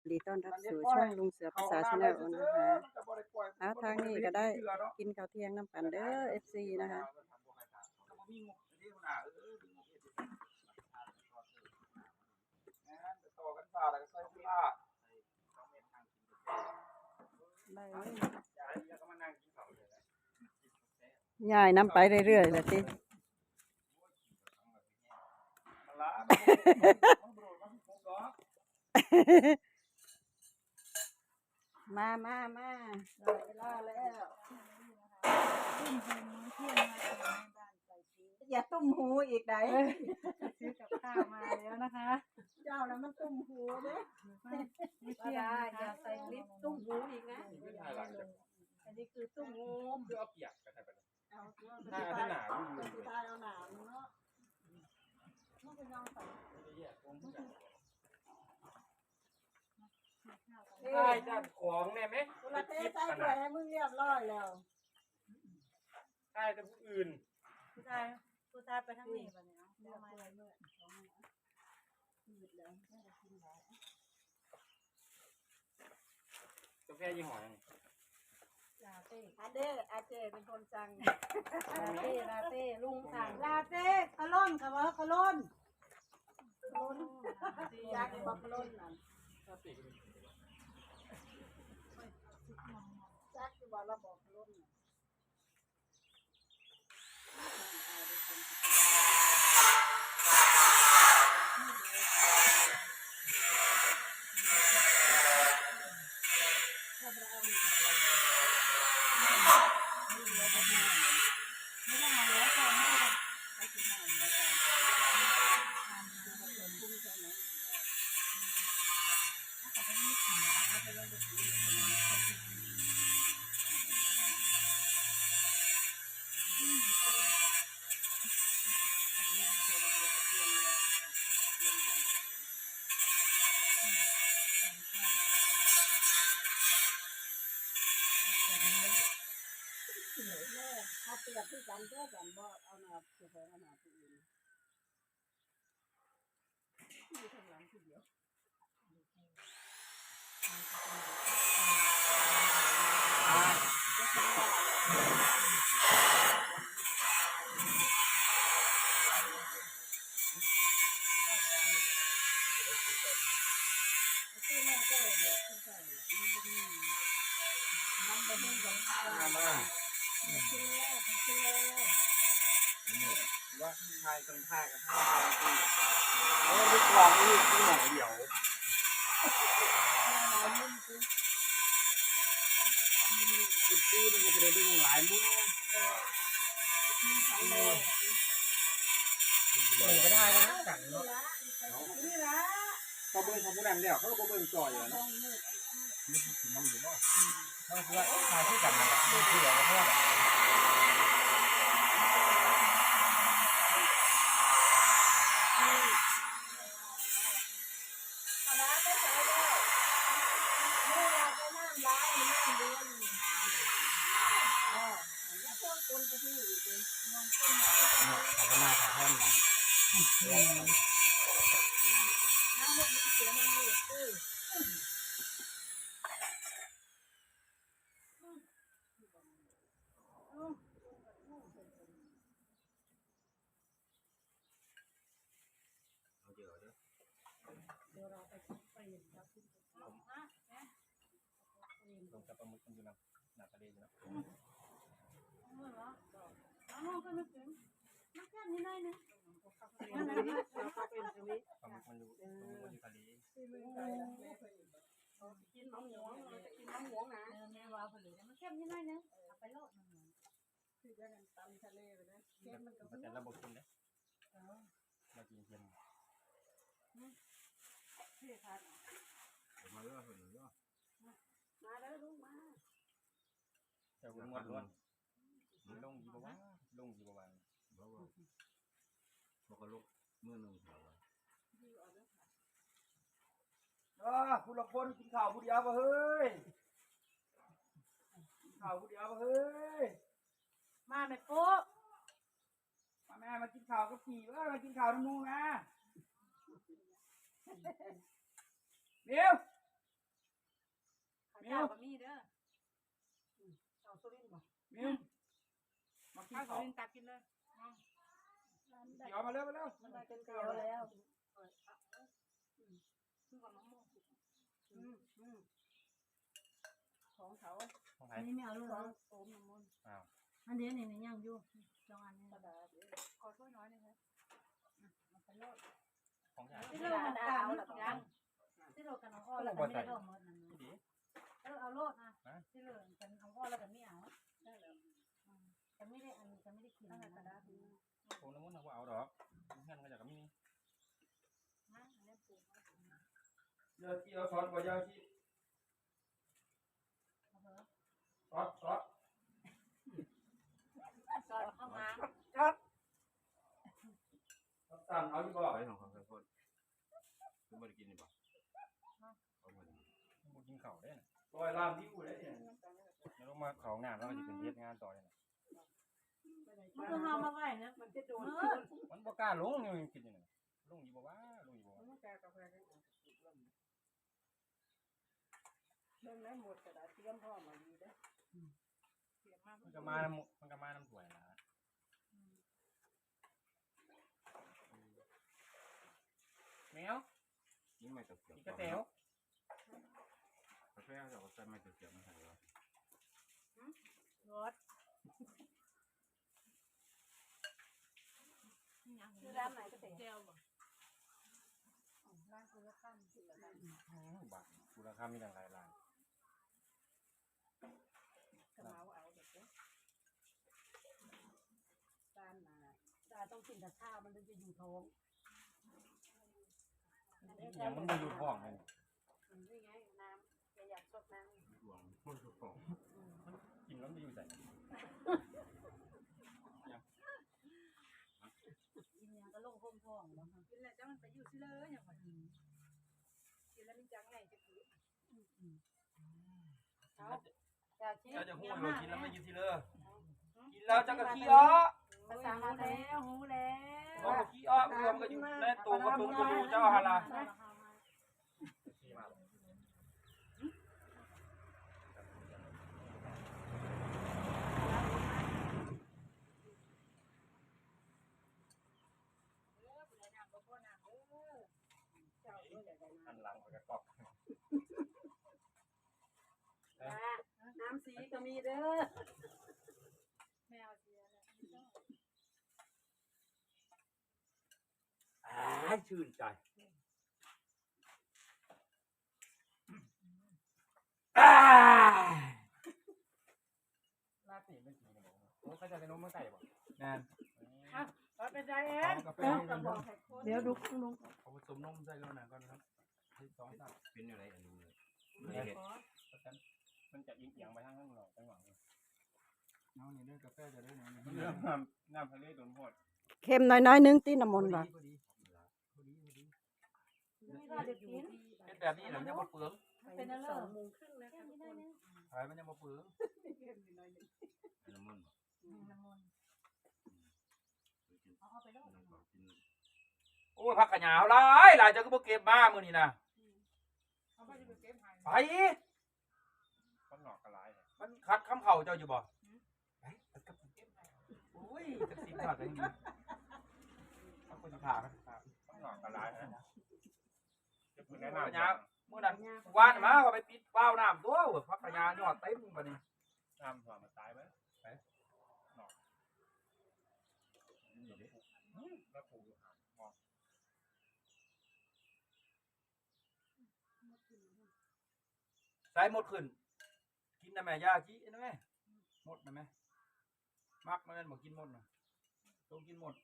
ยินดีต้อนรับสู่ช่องลุงเสือภาษาชาแนลนะคะเอาทางนี้ก็ได้กินข้าวเที่ยงน้ำกันเด้อ FC นะคะได้เลยยายน้ำไปเรื่อยๆเลยสิ มามามาได้เวลาแล้วอย่าตุ้มหูอีกไหนซื้อกับข้าวมาแล้วนะคะเจ้านะมันตุ้มหูเด้ไม่ก็เชื่อได้นะอย่าคะใส่ลิปตุ้มหูอีกนะอันนี้คือตุ้มหูคือเอาเปียกกันไปเลยเอาหน้าที่หนาวิ่งเลยสุดท้ายเอาหนามเนาะมันก็ยอมใส่ ได้ด้านของแน่ไหมเวลาเทใส่ถ้วยให้มึงเรียบร้อยแล้วได้แต่ผู้อื่นผู้ชายผู้ชายไปทางนี้ป่ะเนี่ยเรียบร้อยเมื่อสองมืดแล้วแม่ก็กินหลายกาแฟยี่ห้อยังลาเต้อาเด้อาเจเป็นคนสั่งลาเต้ลาเต้ลุงสั่งลาเต้ขล่นค่ะว่าขล่นขล่นอยากบอกขล่นนั่นถ้าปีก จักที่ว่าเราบอกขล่น เขาเปรียบที่กันเท่ากันบ่เอาหน้าผู้แทนเอาหน้าผูอื่นมีข้างหลังทีเดียว มาบ้างว่าทายกันท่ากันท่าที่โอ้ลูกวางลูกที่ หมอเดียวจุดที่มันจะได้ดึงหลายมือเออก็ได้แล้วกันเนาะนี่ละเขาเบิ่งเขาผู้นั้นแล้วเขาก็เบิ่งจ่อยอะเนาะมันอยู่เนาะเขาคือว่าทายที่กันนั่นแหละมันคือว่าเพราะว่าคณะก็ใช้แล้วนี่ละก็น้ำร้ายน้ำเดือน อ๋อแล้วคนคนไปที่อีกเลยเขาก็มาถ่านังน้ำมันมีเสียมันมีเออ ลงกับปลาหมึกมันอยู่น้ำน้ำทะเลอยู่นะองก็นึกถึงมันแค่นี้ได้นะนั่นนเราก็เป็นชีวิตปลาหมึกมันอยู่ปลาหมึกมันอยู่ทะเลกินมะม่วงเราจะกินมะม่วงนะเออแม่ว่าผลิตมันแค่นี้ได้นะเอาไปโลดมันคือจะกันตำทะเลไปนะเค็มมันก็มันจะระบบกินเด้มากินเย็นที่ทาน มาเรื่อยๆเรื่อยมาแล้วลูกมาแต่คุณงวดล้วนลงอยู่บ่ว่าลงอยู่บ่ว่าเพราะว่าพอกระลกมือหนึ่งเขาอะอ่าคุณละคนกินข้าวผู้เดียวบ่เฮ้ยกินข้าวผู้เดียวบ่เฮ้ยมาแม่ปุ๊มาแม่มากินข้าวกับพี่เอ้ยมากินข้าวน้ำมูนะเดี๋ ยวาวก็มีเด้อเอาสุรินทร์บ่มิมมากินข้าวข้าวกินตักกินเลยเดี๋ยวมาเร็วมาเร็วมันได้เป็นเกลียวแล้วคือกับมะม่วงอืมอืมของเขาของไหนอันนี้ไม่เอาลูกขอเหรงโสมน้ำมนต์อันเดียวนี่นี่ย่างอยู่สองอันนี้กระดาษเด้อขอถ้วยน้อยหนึงนะมาเป็นโลดของใหญ่ที่เรามันตามยังที่เรากันเอาอ้อแล้วก็ไม่ได้ร่วมหมดนั่นดีเออเอาโลดนะที่เรากันเอาอ้อแล้วก็ไม่เอาได้แล้วจะไม่ได้อันจะไม่ได้กินนั่นนะแหละกระดาษนี่โอ้น้ำมันเขาเอาดอกเพื่อนเขาจะกับมินี่นะอันนี้ปลูกเดี๋ยวที่เอาซอสบ่ยาวที่เอาเถอะซอสซอสซอยเข้ามาสั่นเอาที่บ่ไปของเขาโคตรคือบ่ได้กินนี่บ่เอาหมดบ่กินข้าวได้ ลอยลามที่กูได้เนี่ยแล้วลงมาเขางานแล้วก็จะเป็นเฮ็ดงานต่อเลยมันต้องเอามาไว้นะมันจะโดนมันบ่กล้าลงยังกินอยู่นี่ลงอยู่บ่ว่าลงอยู่บ่มันแกกาแฟกันเบิ่งได้หมดกระดาษเตรียมพร้อมมาดีเด้อเสียมากมันก็มาน้ำมันก็มาน้ำถ้วยนะแมวนี่ไม่ตะเกียบกินกระเต๋วกา แฟเราก็ใส่ไม่ตะเกียบมาใส่แล้วรถคือร้านไหนก็เตะเจียวบ่ร้านคุณข้ามสิละกันบาทกูราคามีหลายร้านกระเมาเอาเด็กเด้อร้านน่ะตาต้องกินแต่ข้าวมันถึงจะอยู่ท้องยังมันไม่อยู่ท้องเลยนี่ไงน้ำแกอยาก สดน้ำรวมพูดทุกของกินแล้วมันอยู่ใส่กินยังก็ลงห้องท้องแล้วค่ะกินแล้วจังมันไปอยู่ซิเลยอย่างว่ากินแล้วมันจังไงจะคืออยากชิมเจ้าจะหู้อยู่กินแล้วไม่กินทีเลยกินแล้วจะกะขี้อ้อภาษามาแล้วหูแล้วกะขี้อ้อรวมก็อยู่ในตัวกระตุ้นกระดูเจ้าฮาลา เจ้าเอ้ยอยากได้ อัน น้ำ หลังกระกอบ น้ำสีก็มีเด้อแมวเสียแล้วอ่าชื่นใจลาตีเป็นสีนี่บอกโอ้เขาจะเป็นนมเมื่อไก่บ่แน่นว่าเป็นใจเองกาแฟกระบอกให้คนเดี๋ยวดูลุงเอาผสมนมใส่กันหน่อยก่อนนะครับสองสามเป็นอะไรอันนี้เลยไม่เห็ด มันจะเอียงไปทางข้างหลังจังหวะนี้เอานี่ด้วยกาแฟจะได้หน่อยเรื่องน้ำน้ำทะเลโดนหดเค็มน้อยๆนึงตีน้ำมนต์พบ่อดีพอดีพอดีพอดีไม่ว่าจะกินเป็นแบบนี้แหละมันจะมาเปลืองเป็นอะไรสองโมงครึ่งแล้วแค่ค่ะนี้ได้เนี่ยขายมันจะมาเปลืองน้ำมันบ่น้ำมันกินเอาไปโลดน้ำเปล่ากินโอ้ยผักกระหยาวหลายหลายจะก็บ่เก็บมามื้อนี้นะเขาไป มันคัดคำเข่าเจ้าอยู่บ่ไปไปกับเก็บให้โอ้ยจักสิขาดได้ดีเอาคนผ่ามันผ่าต้องหลอกกระไรนะจะพูดแนะผักนำกระหยาวมื้อนั้นวานมาเขาไปปิดว้าวน้ำตัวเว้ยผักกระหยาวยอดเต็มบัดนี้นำถั่วมาตายไหมไปหลอกนี่ดิแล้วปลูกอยู่ห่างมองใส่หมดขึ้น กินได้แม่ยาจีนะแม่หมดนะแม่มักมันนั่นบ่กินหมดน่ะต้องกินหมด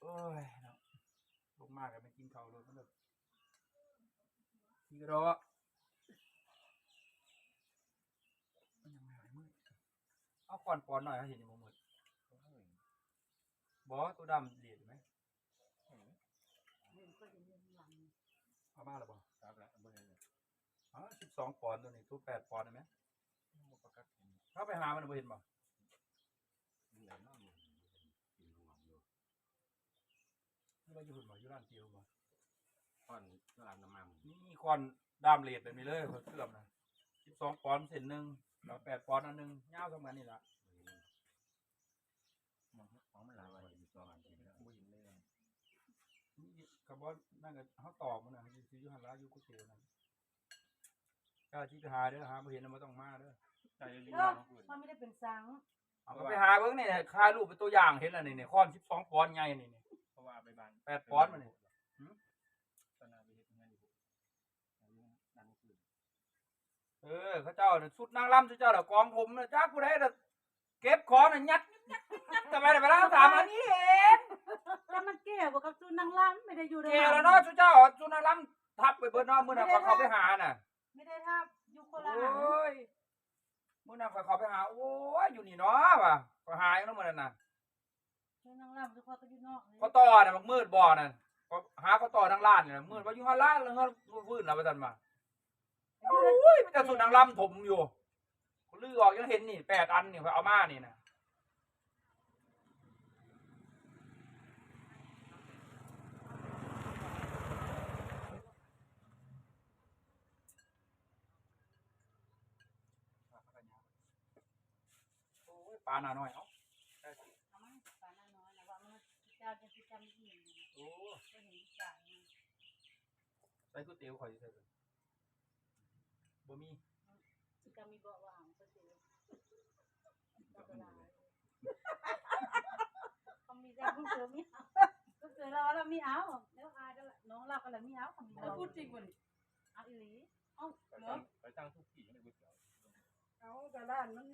โอ้ยเนาะลงมากกันไม่กินข้าวเลยมันแบบนี่ก็รอมันยังไม่หายมืดเอาก่อนปอนหน่อยให้เห็นอยู่มืดบอตัวดำเดียดไหมเอามาแล้วบอครับแล้วเบอร์เลย อ๋อสิบสองปอนด์ตัวนี้ตัวแปดปอนด์ได้ไหมมันประกาศกินเข้าไปหามันบ่เห็นบ่มันไหลน้ำมันกินระหว่างอยู่นี่ว่าอยู่หุ่นบ่อยู่ร้านเตียวบ่ก้อนเพื่อน้ำมันนี่คอนดามเลดแบบนี้เลยเขาเสื่อมนะสิบสองปอนด์เส้นหนึ่งแล้วแปดปอนด์อันหนึ่งยาวเท่ากันนี่ละของมันหลาลายยวัวันนอยู่ตัวมันเองบ่เห็นเลยนี่คาร์บอนนั่นก็เขาตอบมันนะอยู่ที่ยูฮันลาอยู่กุเตียวนะ กล้าที่ไปหาเด้อหาบ่เห็นแล้วมาต้องมาเด้อใจลิ้นน้องอื่นมันไม่ได้เป็นสังเอาก็ไปหาเบิ่งนี่ค่ายรูปเป็นตัวอย่างเห็นแล้วนี่นี่คอนสิบสองปอนด์ใหญ่นี่นี่เพราะว่าไปบ้านแปดปอนด์มันนี่ตอนนั้นไปเฮ็ดงานอยู่นั่งคืนเออเขาเจ้าน่ะสุดนางรำสุดเจ้าน่ะกองผมน่ะจ้าผู้ใดน่ะเก็บของน่ะยัดยัดยัดทำไมได้ไปแล้วถามอันนี้เองแล้วมันแก่บ่กับจุนนางล้ำไม่ได้อยู่ในเกแล้วเนาะสุดเจ้าสุดนางรำทับไปเบิดเนาะมื้อน่ะเขาเขาไปหาน่ะ ไม่ได้ทับอยู่คนละโอหาง้ยมื้อนั้นเขาเขาไปหา โอ้ยอยู่นี่เนาะว่ะก็หายแล้วมื้อนั้นน่ะจุนนางล้ำทุกคนก็อยู่นอกนี่เขาต่อน่ะมันมืดบ่อนั่นก็หาเขาต่อทางลาดนี่น่ะมืดว่าอยู่ข้างล่างแล้วเงินวื้นแล้วว่าซั่นมาโอ้ยมีแต่สุดนางรำถมอยู่เขาลือออกยังเห็นนี่แปดอันนี่เขาเอามานี่น่ะ ปลาหนาน้อยเอ้าเอามาปาน้อยนะว่ามันเจ้าจะสิจำอีกนี่โอ้ก็เห็นจ่ายมาใส่ก๋วยเตี๋ยวข่อยใส่เลยบ่มีสิจำมีบ่ว่าของก็สิก็เวลาเขามีแต่ผู้เสือมีเอาก็เสือเราเรามีเอาแล้วอายก็น้องเราก็เลยมีเอาเขามีเอาพูดจริงบ่นี่เอาอีหลีไปตั้งไปตั้งทุกที่ในก๋วยเตี๋ยวเอาแต่ร้านมัน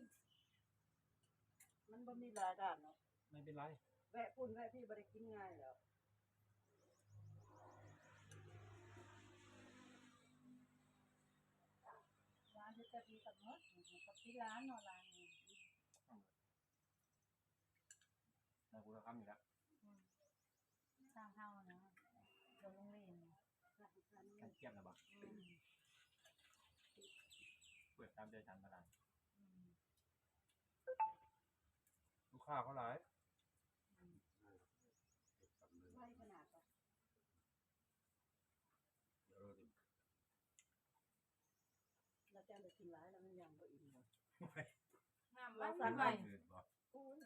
มันบ่มีหลายด้านเนาะไม่เป็นไรแวะพุ่นแวะพี่บ่ได้กินง่ายแล้วร้านที่จะมีกับมดกับที่ร้านเนาะร้านนี้ในกูจะทำอยู่แล้วสร้างเฮานะโรงเรียนกันเทียมนะบ่เปิดตามใจทันมาได้ ลูกค้าเขาหลายไม่ขนาดนั้นเดี๋ยวเราจะเราจะได้กินหลายแล้วมันยังบ่อิ่มเลยงามไว้ไว้คืนบ่โอ้ย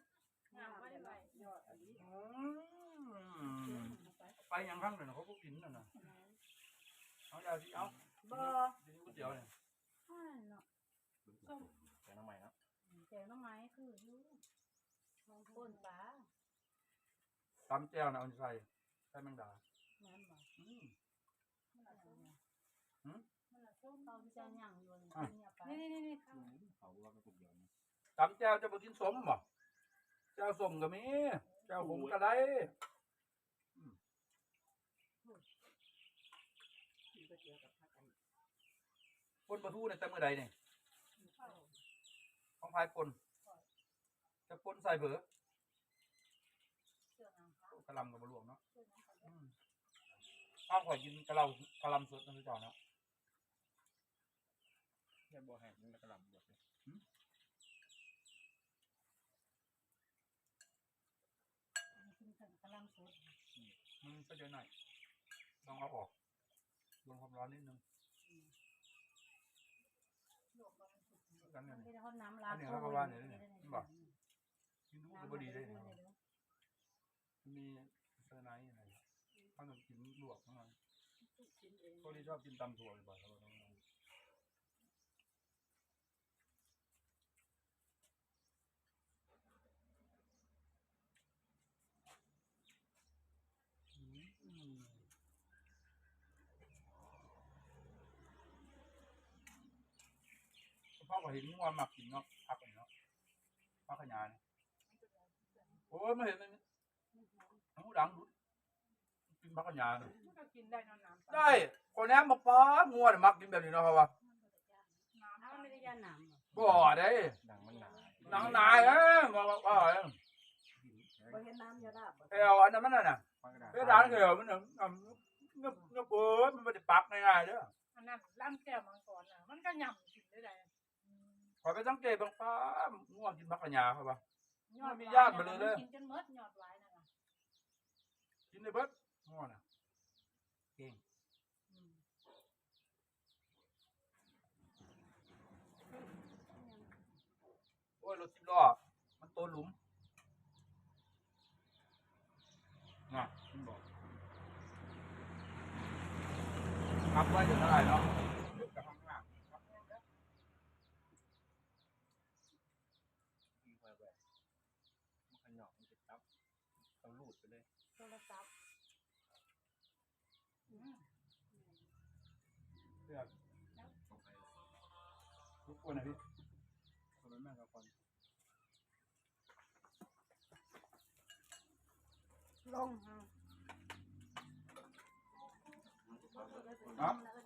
งามไว้ไว้ยอดอันนี้อืมไปอย่างครั้งหนึ่งเขาก็กินน่ะนะเอาเอาสิเอาบ่กินก๋วยเตี๋ยวเนี่ยใช่เนาะแต่น้องใหม่เนาะแกงน้ำไม้คืออยู่ ป่นปลาตำแจ่วนะเอาใส่ใส่แมงดาแม่นบ่อืมมันละส้มหืมมันละส้มเขาที่จะย่างอยู่นี่เนี่ยไปนี่นี่นี่ข้างเขาว่าเป็นกลุ่มเดียวนะตำแจ่วจะบ่กินสมบ่แจ่วสมก็มีแจ่วขมก็ได้กินก๋วยเตี๋ยวกับผักอันนี้ปนปลาทูเนี่ยแต่มื้อใดเนี่ยของพายปน จะปนใส่เผือเสื้อน้ำขาวกะหลำกับบะหลวงเนาะเสื้อน้ำขาวอืมข้าวข่อยกินกะเหลากะหลำสดนะพี่จอเนาะแค่บัวแห้งมันกระลำบดเลยกินถึงกะลำสดมันก็เยอะหน่อยต้องเอาออกลงความร้อนนิดนึง ลวกมันสุกกันเนี่ยมันไม่ได้ทอดน้ำล้างอันนี้เขาก็ว่าเนี่ยนี่บอกกิ นดูก็ดีเลยนะมีเซอร์ไนท์อะไรเขาต้องกินลวกทั้งนั้นกินเองเขาที่ชอบกินตำถั่วบ่อยๆเขาบอกว่าอืมพ่อก็เห็นว่ามักกินเนาะพักอันนี้เนาะพักขยาน โอ้ยไม่เห็นเลยทั้งหูดังดุดกินพักขยาเนี่ยมันก็กินได้นอนน้ำได้ คนนี้มาป้างัวเนี่ยมักกินแบบนี้เนาะครับว่าน้ำน้ำมันไม่ได้ย่านน้ำหรอกบ่ได้ดังมันหนาหนังนายเอ้ยมาว่าเอ้ยบ่เห็นน้ำยาดาบบ่เอวอันนั้นมันน่ะน่ะฟังกระดาษเอวร้านเอวมันน่ะอะเงือบเงือบเบิดมันไม่ได้ปักง่ายๆเด้ออันนั้นล้ำแก้วมังกรน่ะมันก็ยำกินได้ได้ขอยไปสังเกตบางป้างัวกินพักขยาครับว่า มันมียอดมาเลยเลย กินจนเมดยอดหลายนั่ะกินได้เบิดงอนะเก่งอืมโอ้ยรถสิบล้อมันโตหลุมน่ะมันบอกขับไว้เเท่าไหร่เนาะ เอาลูดไปเลยโทรศัพท์เพื่อนตรงไปทุกคนนะพี่คนละแม่กับคนลงครับเอ